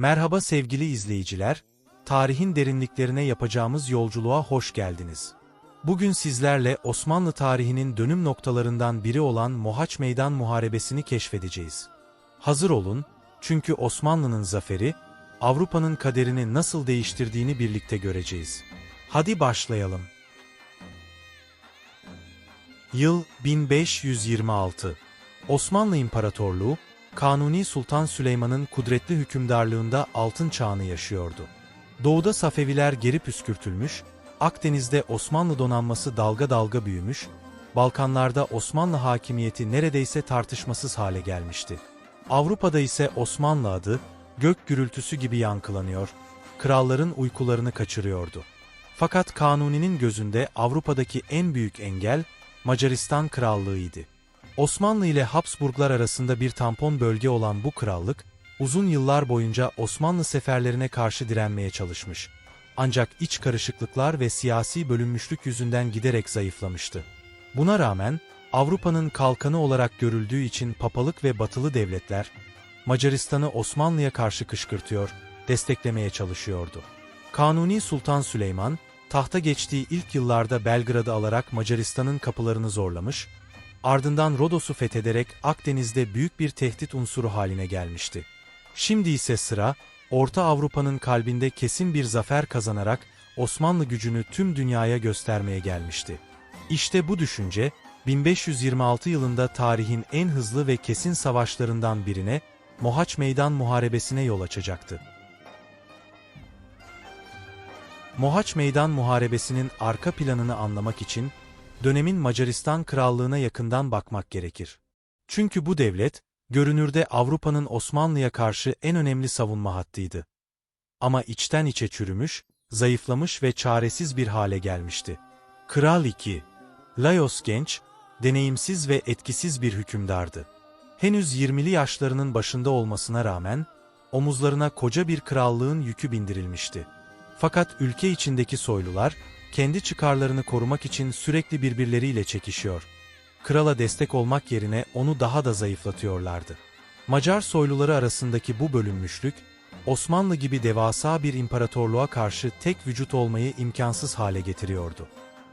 Merhaba sevgili izleyiciler, tarihin derinliklerine yapacağımız yolculuğa hoş geldiniz. Bugün sizlerle Osmanlı tarihinin dönüm noktalarından biri olan Mohaç Meydan Muharebesi'ni keşfedeceğiz. Hazır olun, çünkü Osmanlı'nın zaferi, Avrupa'nın kaderini nasıl değiştirdiğini birlikte göreceğiz. Hadi başlayalım. Yıl 1526. Osmanlı İmparatorluğu, Kanuni Sultan Süleyman'ın kudretli hükümdarlığında altın çağını yaşıyordu. Doğuda Safeviler geri püskürtülmüş, Akdeniz'de Osmanlı donanması dalga dalga büyümüş, Balkanlarda Osmanlı hakimiyeti neredeyse tartışmasız hale gelmişti. Avrupa'da ise Osmanlı adı, gök gürültüsü gibi yankılanıyor, kralların uykularını kaçırıyordu. Fakat Kanuni'nin gözünde Avrupa'daki en büyük engel, Macaristan Krallığı'ydı. Osmanlı ile Habsburglar arasında bir tampon bölge olan bu krallık, uzun yıllar boyunca Osmanlı seferlerine karşı direnmeye çalışmış. Ancak iç karışıklıklar ve siyasi bölünmüşlük yüzünden giderek zayıflamıştı. Buna rağmen, Avrupa'nın kalkanı olarak görüldüğü için papalık ve batılı devletler, Macaristan'ı Osmanlı'ya karşı kışkırtıyor, desteklemeye çalışıyordu. Kanuni Sultan Süleyman, tahta geçtiği ilk yıllarda Belgrad'ı alarak Macaristan'ın kapılarını zorlamış, ardından Rodos'u fethederek Akdeniz'de büyük bir tehdit unsuru haline gelmişti. Şimdi ise sıra, Orta Avrupa'nın kalbinde kesin bir zafer kazanarak Osmanlı gücünü tüm dünyaya göstermeye gelmişti. İşte bu düşünce, 1526 yılında tarihin en hızlı ve kesin savaşlarından birine, Mohaç Meydan Muharebesi'ne yol açacaktı. Mohaç Meydan Muharebesi'nin arka planını anlamak için, dönemin Macaristan Krallığı'na yakından bakmak gerekir. Çünkü bu devlet, görünürde Avrupa'nın Osmanlı'ya karşı en önemli savunma hattıydı. Ama içten içe çürümüş, zayıflamış ve çaresiz bir hale gelmişti. Kral II. Laios genç, deneyimsiz ve etkisiz bir hükümdardı. Henüz 20'li yaşlarının başında olmasına rağmen, omuzlarına koca bir krallığın yükü bindirilmişti. Fakat ülke içindeki soylular, kendi çıkarlarını korumak için sürekli birbirleriyle çekişiyor. Krala destek olmak yerine onu daha da zayıflatıyorlardı. Macar soyluları arasındaki bu bölünmüşlük, Osmanlı gibi devasa bir imparatorluğa karşı tek vücut olmayı imkansız hale getiriyordu.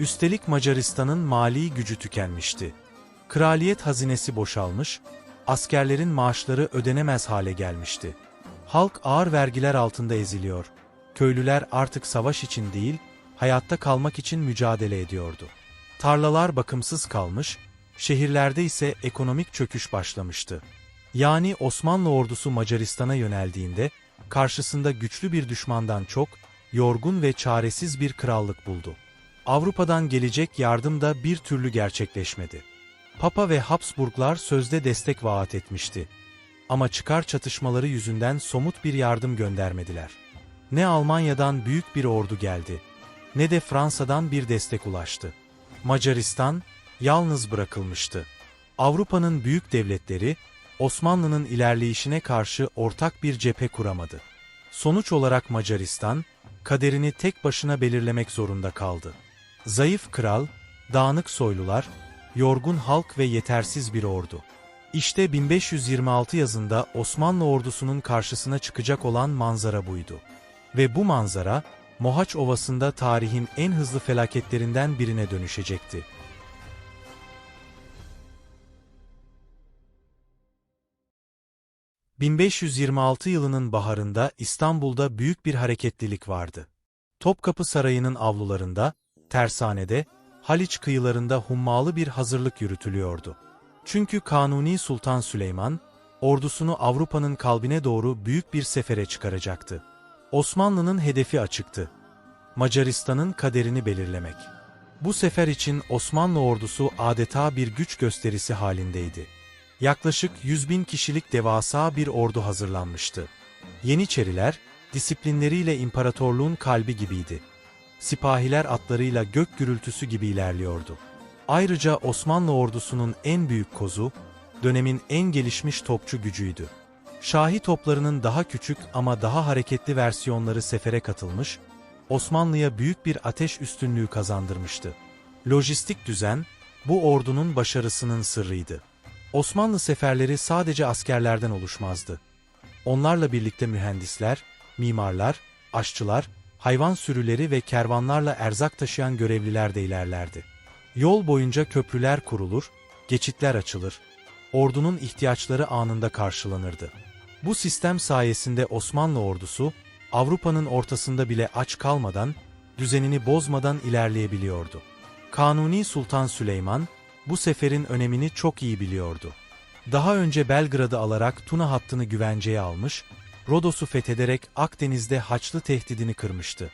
Üstelik Macaristan'ın mali gücü tükenmişti. Kraliyet hazinesi boşalmış, askerlerin maaşları ödenemez hale gelmişti. Halk ağır vergiler altında eziliyor. Köylüler artık savaş için değil, hayatta kalmak için mücadele ediyordu. Tarlalar bakımsız kalmış, şehirlerde ise ekonomik çöküş başlamıştı. Yani Osmanlı ordusu Macaristan'a yöneldiğinde, karşısında güçlü bir düşmandan çok, yorgun ve çaresiz bir krallık buldu. Avrupa'dan gelecek yardım da bir türlü gerçekleşmedi. Papa ve Habsburglar sözde destek vaat etmişti. Ama çıkar çatışmaları yüzünden somut bir yardım göndermediler. Ne Almanya'dan büyük bir ordu geldi, ne de Fransa'dan bir destek ulaştı. Macaristan, yalnız bırakılmıştı. Avrupa'nın büyük devletleri, Osmanlı'nın ilerleyişine karşı ortak bir cephe kuramadı. Sonuç olarak Macaristan, kaderini tek başına belirlemek zorunda kaldı. Zayıf kral, dağınık soylular, yorgun halk ve yetersiz bir ordu. İşte 1526 yazında Osmanlı ordusunun karşısına çıkacak olan manzara buydu. Ve bu manzara, Mohaç Ovası'nda tarihin en hızlı felaketlerinden birine dönüşecekti. ...1526 yılının baharında İstanbul'da büyük bir hareketlilik vardı. Topkapı Sarayı'nın avlularında, tersanede, Haliç kıyılarında hummalı bir hazırlık yürütülüyordu. Çünkü Kanuni Sultan Süleyman, ordusunu Avrupa'nın kalbine doğru büyük bir sefere çıkaracaktı. Osmanlı'nın hedefi açıktı. Macaristan'ın kaderini belirlemek. Bu sefer için Osmanlı ordusu adeta bir güç gösterisi halindeydi. Yaklaşık 100 bin kişilik devasa bir ordu hazırlanmıştı. Yeniçeriler, disiplinleriyle imparatorluğun kalbi gibiydi. Sipahiler atlarıyla gök gürültüsü gibi ilerliyordu. Ayrıca Osmanlı ordusunun en büyük kozu, dönemin en gelişmiş topçu gücüydü. Şahi toplarının daha küçük ama daha hareketli versiyonları sefere katılmış, Osmanlı'ya büyük bir ateş üstünlüğü kazandırmıştı. Lojistik düzen, bu ordunun başarısının sırrıydı. Osmanlı seferleri sadece askerlerden oluşmazdı. onlarla birlikte mühendisler, mimarlar, aşçılar, hayvan sürüleri ve kervanlarla erzak taşıyan görevliler de ilerlerdi. Yol boyunca köprüler kurulur, geçitler açılır, ordunun ihtiyaçları anında karşılanırdı. Bu sistem sayesinde Osmanlı ordusu, Avrupa'nın ortasında bile aç kalmadan, düzenini bozmadan ilerleyebiliyordu. Kanuni Sultan Süleyman, bu seferin önemini çok iyi biliyordu. Daha önce Belgrad'ı alarak Tuna hattını güvenceye almış, Rodos'u fethederek Akdeniz'de Haçlı tehdidini kırmıştı.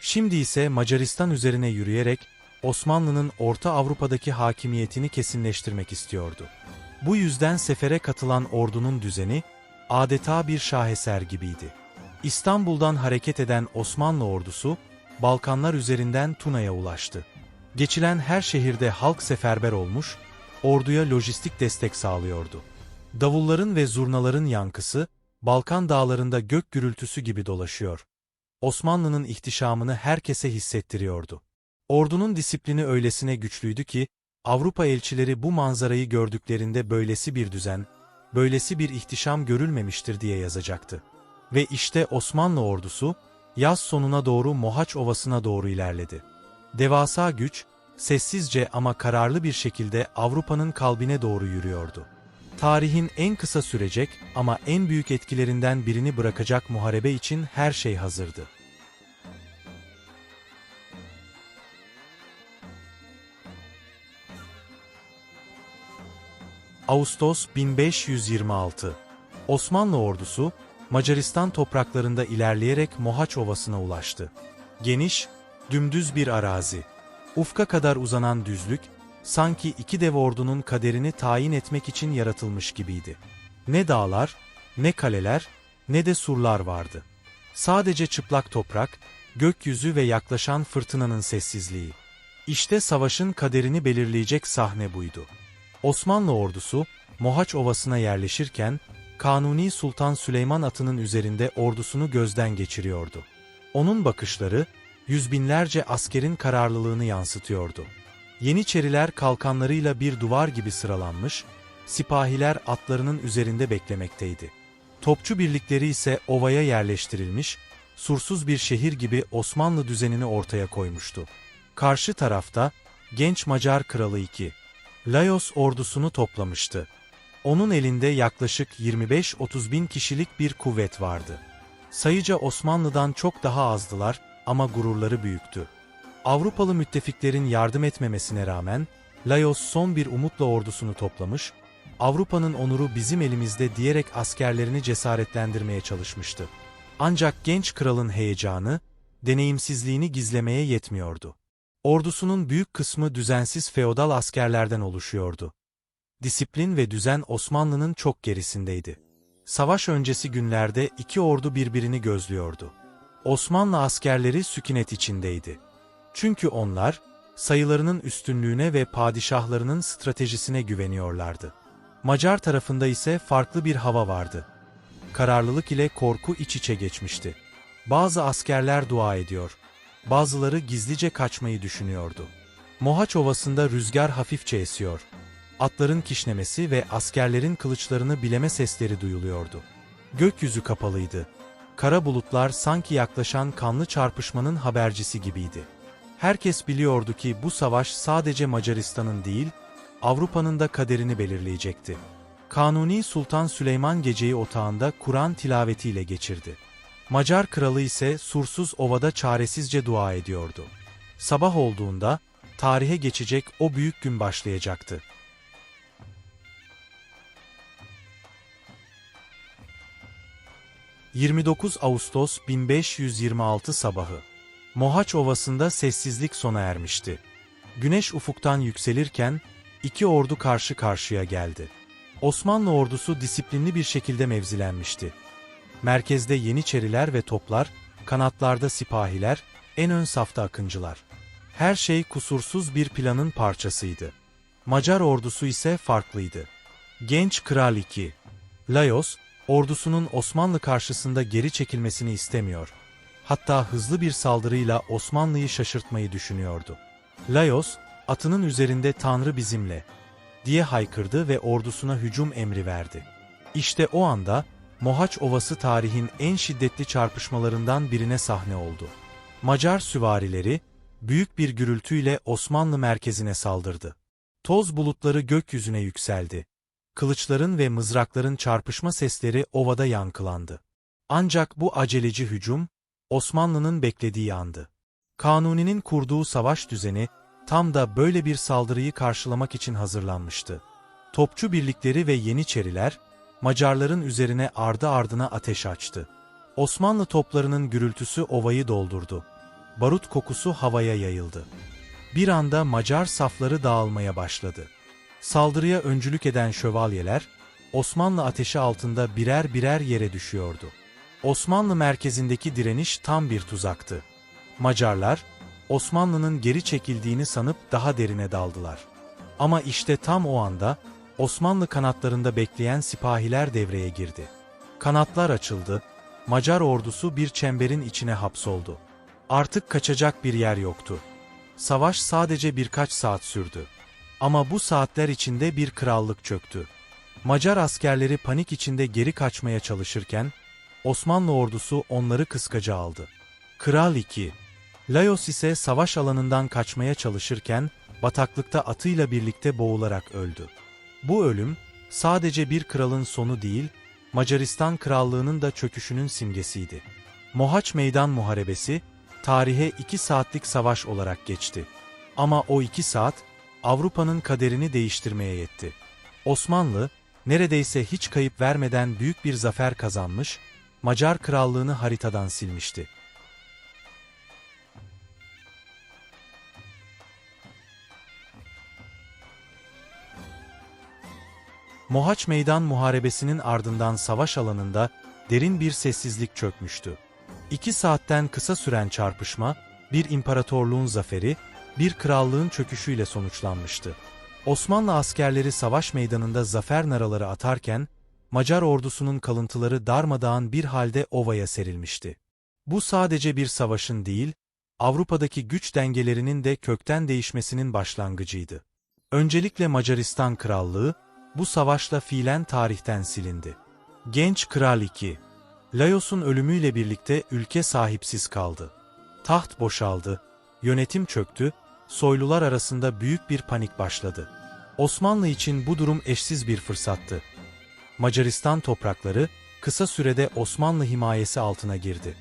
Şimdi ise Macaristan üzerine yürüyerek Osmanlı'nın Orta Avrupa'daki hakimiyetini kesinleştirmek istiyordu. Bu yüzden sefere katılan ordunun düzeni adeta bir şaheser gibiydi. İstanbul'dan hareket eden Osmanlı ordusu Balkanlar üzerinden Tuna'ya ulaştı. Geçilen her şehirde halk seferber olmuş, orduya lojistik destek sağlıyordu. Davulların ve zurnaların yankısı, Balkan dağlarında gök gürültüsü gibi dolaşıyor. Osmanlı'nın ihtişamını herkese hissettiriyordu. Ordunun disiplini öylesine güçlüydü ki, Avrupa elçileri bu manzarayı gördüklerinde böylesi bir düzen, böylesi bir ihtişam görülmemiştir diye yazacaktı. Ve işte Osmanlı ordusu, yaz sonuna doğru Mohaç Ovası'na doğru ilerledi. Devasa güç, sessizce ama kararlı bir şekilde Avrupa'nın kalbine doğru yürüyordu. Tarihin en kısa sürecek ama en büyük etkilerinden birini bırakacak muharebe için her şey hazırdı. Ağustos 1526 Osmanlı ordusu, Macaristan topraklarında ilerleyerek Mohaç Ovası'na ulaştı. Geniş, dümdüz bir arazi. Ufka kadar uzanan düzlük, sanki iki dev ordunun kaderini tayin etmek için yaratılmış gibiydi. Ne dağlar, ne kaleler, ne de surlar vardı. Sadece çıplak toprak, gökyüzü ve yaklaşan fırtınanın sessizliği. İşte savaşın kaderini belirleyecek sahne buydu. Osmanlı ordusu, Mohaç Ovası'na yerleşirken, Kanuni Sultan Süleyman atının üzerinde ordusunu gözden geçiriyordu. Onun bakışları, yüz binlerce askerin kararlılığını yansıtıyordu. Yeniçeriler kalkanlarıyla bir duvar gibi sıralanmış, sipahiler atlarının üzerinde beklemekteydi. Topçu birlikleri ise ovaya yerleştirilmiş, sursuz bir şehir gibi Osmanlı düzenini ortaya koymuştu. Karşı tarafta, genç Macar kralı 2. Laios ordusunu toplamıştı. Onun elinde yaklaşık 25-30 bin kişilik bir kuvvet vardı. Sayıca Osmanlı'dan çok daha azdılar ama gururları büyüktü. Avrupalı müttefiklerin yardım etmemesine rağmen, Laios son bir umutla ordusunu toplamış, Avrupa'nın onuru bizim elimizde diyerek askerlerini cesaretlendirmeye çalışmıştı. Ancak genç kralın heyecanı, deneyimsizliğini gizlemeye yetmiyordu. Ordusunun büyük kısmı düzensiz feodal askerlerden oluşuyordu. Disiplin ve düzen Osmanlı'nın çok gerisindeydi. Savaş öncesi günlerde iki ordu birbirini gözlüyordu. Osmanlı askerleri sükunet içindeydi. Çünkü onlar, sayılarının üstünlüğüne ve padişahlarının stratejisine güveniyorlardı. Macar tarafında ise farklı bir hava vardı. Kararlılık ile korku iç içe geçmişti. Bazı askerler dua ediyor, bazıları gizlice kaçmayı düşünüyordu. Mohaç Ovası'nda rüzgar hafifçe esiyor. Atların kişnemesi ve askerlerin kılıçlarını bileme sesleri duyuluyordu. Gökyüzü kapalıydı. Kara bulutlar sanki yaklaşan kanlı çarpışmanın habercisi gibiydi. Herkes biliyordu ki bu savaş sadece Macaristan'ın değil, Avrupa'nın da kaderini belirleyecekti. Kanuni Sultan Süleyman geceyi otağında Kur'an tilavetiyle geçirdi. Macar kralı ise sursuz ovada çaresizce dua ediyordu. Sabah olduğunda, tarihe geçecek o büyük gün başlayacaktı. ...29 Ağustos 1526 sabahı. Mohaç Ovası'nda sessizlik sona ermişti. Güneş ufuktan yükselirken, iki ordu karşı karşıya geldi. Osmanlı ordusu disiplinli bir şekilde mevzilenmişti. Merkezde Yeniçeriler ve toplar, kanatlarda sipahiler, en ön safta akıncılar. Her şey kusursuz bir planın parçasıydı. Macar ordusu ise farklıydı. Genç Kral II, Laios, ordusunun Osmanlı karşısında geri çekilmesini istemiyor. Hatta hızlı bir saldırıyla Osmanlı'yı şaşırtmayı düşünüyordu. Laios, atının üzerinde Tanrı bizimle, diye haykırdı ve ordusuna hücum emri verdi. İşte o anda, Mohaç Ovası tarihin en şiddetli çarpışmalarından birine sahne oldu. Macar süvarileri, büyük bir gürültüyle Osmanlı merkezine saldırdı. Toz bulutları gökyüzüne yükseldi. Kılıçların ve mızrakların çarpışma sesleri ovada yankılandı. Ancak bu aceleci hücum, Osmanlı'nın beklediği andı. Kanuni'nin kurduğu savaş düzeni, tam da böyle bir saldırıyı karşılamak için hazırlanmıştı. Topçu birlikleri ve Yeniçeriler, Macarların üzerine ardı ardına ateş açtı. Osmanlı toplarının gürültüsü ovayı doldurdu. Barut kokusu havaya yayıldı. Bir anda Macar safları dağılmaya başladı. Saldırıya öncülük eden şövalyeler, Osmanlı ateşi altında birer birer yere düşüyordu. Osmanlı merkezindeki direniş tam bir tuzaktı. Macarlar, Osmanlı'nın geri çekildiğini sanıp daha derine daldılar. Ama işte tam o anda, Osmanlı kanatlarında bekleyen sipahiler devreye girdi. Kanatlar açıldı, Macar ordusu bir çemberin içine hapsoldu. Artık kaçacak bir yer yoktu. Savaş sadece birkaç saat sürdü. Ama bu saatler içinde bir krallık çöktü. Macar askerleri panik içinde geri kaçmaya çalışırken, Osmanlı ordusu onları kıskaca aldı. Kral 2. Laios ise savaş alanından kaçmaya çalışırken, bataklıkta atıyla birlikte boğularak öldü. Bu ölüm, sadece bir kralın sonu değil, Macaristan Krallığı'nın da çöküşünün simgesiydi. Mohaç Meydan Muharebesi, tarihe iki saatlik savaş olarak geçti. Ama o iki saat, Avrupa'nın kaderini değiştirmeye yetti. Osmanlı, neredeyse hiç kayıp vermeden büyük bir zafer kazanmış, Macar Krallığını haritadan silmişti. Mohaç Meydan Muharebesi'nin ardından savaş alanında derin bir sessizlik çökmüştü. İki saatten kısa süren çarpışma, bir imparatorluğun zaferi, bir krallığın çöküşüyle sonuçlanmıştı. Osmanlı askerleri savaş meydanında zafer naraları atarken, Macar ordusunun kalıntıları darmadağın bir halde ovaya serilmişti. Bu sadece bir savaşın değil, Avrupa'daki güç dengelerinin de kökten değişmesinin başlangıcıydı. Öncelikle Macaristan Krallığı, bu savaşla fiilen tarihten silindi. Genç Kral II, Laios'un ölümüyle birlikte ülke sahipsiz kaldı. Taht boşaldı, yönetim çöktü, soylular arasında büyük bir panik başladı. Osmanlı için bu durum eşsiz bir fırsattı. Macaristan toprakları kısa sürede Osmanlı himayesi altına girdi.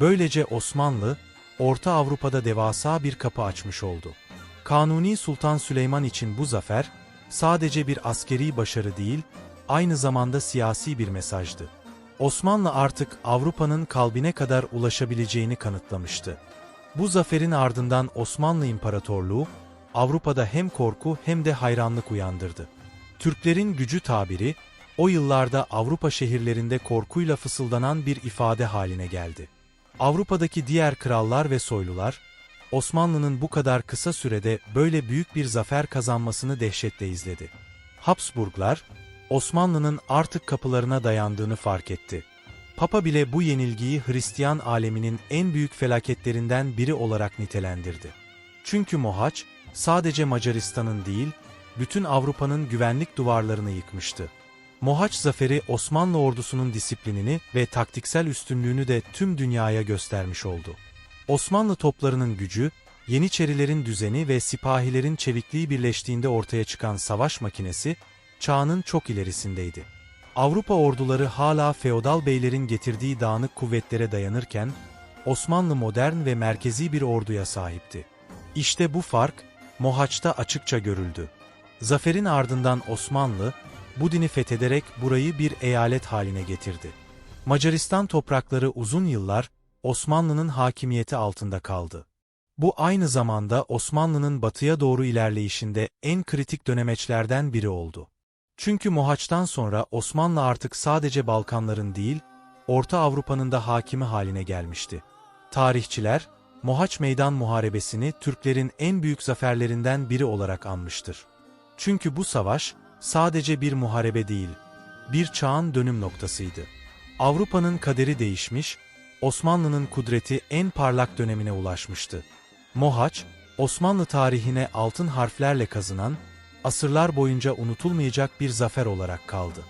Böylece Osmanlı, Orta Avrupa'da devasa bir kapı açmış oldu. Kanuni Sultan Süleyman için bu zafer, sadece bir askeri başarı değil, aynı zamanda siyasi bir mesajdı. Osmanlı artık Avrupa'nın kalbine kadar ulaşabileceğini kanıtlamıştı. Bu zaferin ardından Osmanlı İmparatorluğu, Avrupa'da hem korku hem de hayranlık uyandırdı. Türklerin gücü tabiri, o yıllarda Avrupa şehirlerinde korkuyla fısıldanan bir ifade haline geldi. Avrupa'daki diğer krallar ve soylular, Osmanlı'nın bu kadar kısa sürede böyle büyük bir zafer kazanmasını dehşetle izledi. Habsburglar, Osmanlı'nın artık kapılarına dayandığını fark etti. Papa bile bu yenilgiyi Hristiyan aleminin en büyük felaketlerinden biri olarak nitelendirdi. Çünkü Mohaç, sadece Macaristan'ın değil, bütün Avrupa'nın güvenlik duvarlarını yıkmıştı. Mohaç zaferi Osmanlı ordusunun disiplinini ve taktiksel üstünlüğünü de tüm dünyaya göstermiş oldu. Osmanlı toplarının gücü, Yeniçerilerin düzeni ve sipahilerin çevikliği birleştiğinde ortaya çıkan savaş makinesi, çağının çok ilerisindeydi. Avrupa orduları hala feodal beylerin getirdiği dağınık kuvvetlere dayanırken, Osmanlı modern ve merkezi bir orduya sahipti. İşte bu fark, Mohaç'ta açıkça görüldü. Zaferin ardından Osmanlı, bu dini fethederek burayı bir eyalet haline getirdi. Macaristan toprakları uzun yıllar, Osmanlı'nın hakimiyeti altında kaldı. Bu aynı zamanda Osmanlı'nın batıya doğru ilerleyişinde en kritik dönemeçlerden biri oldu. Çünkü Mohaç'tan sonra Osmanlı artık sadece Balkanların değil, Orta Avrupa'nın da hakimi haline gelmişti. Tarihçiler, Mohaç Meydan Muharebesi'ni Türklerin en büyük zaferlerinden biri olarak anmıştır. Çünkü bu savaş, sadece bir muharebe değil, bir çağın dönüm noktasıydı. Avrupa'nın kaderi değişmiş, Osmanlı'nın kudreti en parlak dönemine ulaşmıştı. Mohaç, Osmanlı tarihine altın harflerle kazınan, asırlar boyunca unutulmayacak bir zafer olarak kaldı.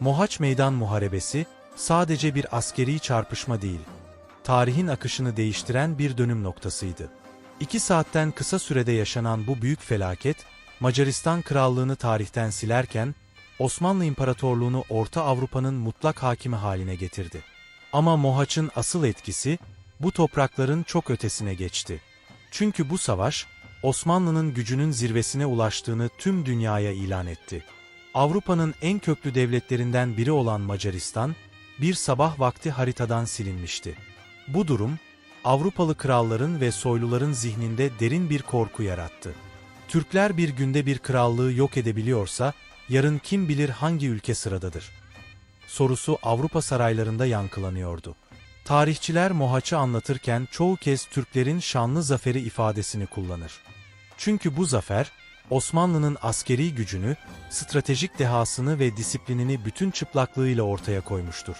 Mohaç Meydan Muharebesi sadece bir askeri çarpışma değil, tarihin akışını değiştiren bir dönüm noktasıydı. İki saatten kısa sürede yaşanan bu büyük felaket, Macaristan krallığını tarihten silerken, Osmanlı İmparatorluğunu Orta Avrupa'nın mutlak hakimi haline getirdi. Ama Mohaç'ın asıl etkisi, bu toprakların çok ötesine geçti. Çünkü bu savaş, Osmanlı'nın gücünün zirvesine ulaştığını tüm dünyaya ilan etti. Avrupa'nın en köklü devletlerinden biri olan Macaristan, bir sabah vakti haritadan silinmişti. Bu durum, Avrupalı kralların ve soyluların zihninde derin bir korku yarattı. Türkler bir günde bir krallığı yok edebiliyorsa, yarın kim bilir hangi ülke sıradadır? Sorusu Avrupa saraylarında yankılanıyordu. Tarihçiler Mohaç'ı anlatırken çoğu kez Türklerin şanlı zaferi ifadesini kullanır. Çünkü bu zafer, Osmanlı'nın askeri gücünü, stratejik dehasını ve disiplinini bütün çıplaklığıyla ortaya koymuştur.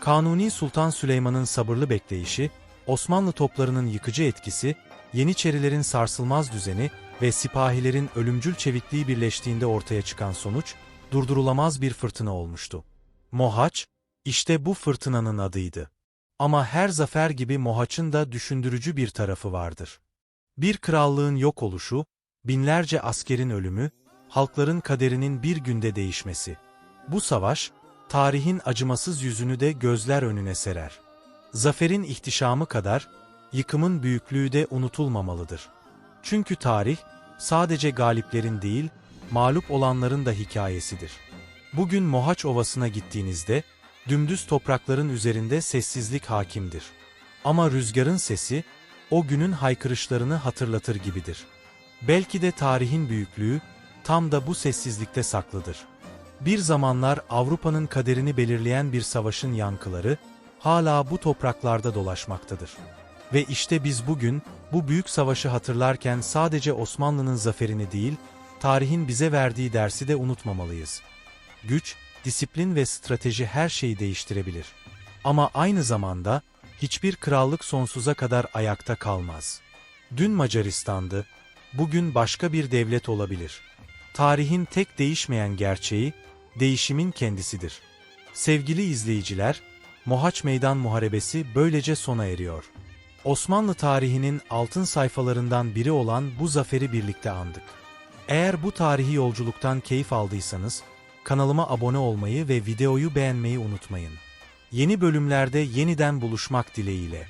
Kanuni Sultan Süleyman'ın sabırlı bekleyişi, Osmanlı toplarının yıkıcı etkisi, Yeniçerilerin sarsılmaz düzeni ve sipahilerin ölümcül çevikliği birleştiğinde ortaya çıkan sonuç, durdurulamaz bir fırtına olmuştu. Mohaç, işte bu fırtınanın adıydı. Ama her zafer gibi Mohaç'ın da düşündürücü bir tarafı vardır. Bir krallığın yok oluşu, binlerce askerin ölümü, halkların kaderinin bir günde değişmesi. Bu savaş, tarihin acımasız yüzünü de gözler önüne serer. Zaferin ihtişamı kadar, yıkımın büyüklüğü de unutulmamalıdır. Çünkü tarih, sadece galiplerin değil, mağlup olanların da hikayesidir. Bugün Mohaç Ovası'na gittiğinizde, dümdüz toprakların üzerinde sessizlik hakimdir. Ama rüzgarın sesi, o günün haykırışlarını hatırlatır gibidir. Belki de tarihin büyüklüğü, tam da bu sessizlikte saklıdır. Bir zamanlar Avrupa'nın kaderini belirleyen bir savaşın yankıları, hala bu topraklarda dolaşmaktadır. Ve işte biz bugün, bu büyük savaşı hatırlarken sadece Osmanlı'nın zaferini değil, tarihin bize verdiği dersi de unutmamalıyız. Güç, disiplin ve strateji her şeyi değiştirebilir. Ama aynı zamanda, hiçbir krallık sonsuza kadar ayakta kalmaz. Dün Macaristan'dı, bugün başka bir devlet olabilir. Tarihin tek değişmeyen gerçeği, değişimin kendisidir. Sevgili izleyiciler, Mohaç Meydan Muharebesi böylece sona eriyor. Osmanlı tarihinin altın sayfalarından biri olan bu zaferi birlikte andık. Eğer bu tarihi yolculuktan keyif aldıysanız, kanalıma abone olmayı ve videoyu beğenmeyi unutmayın. Yeni bölümlerde yeniden buluşmak dileğiyle.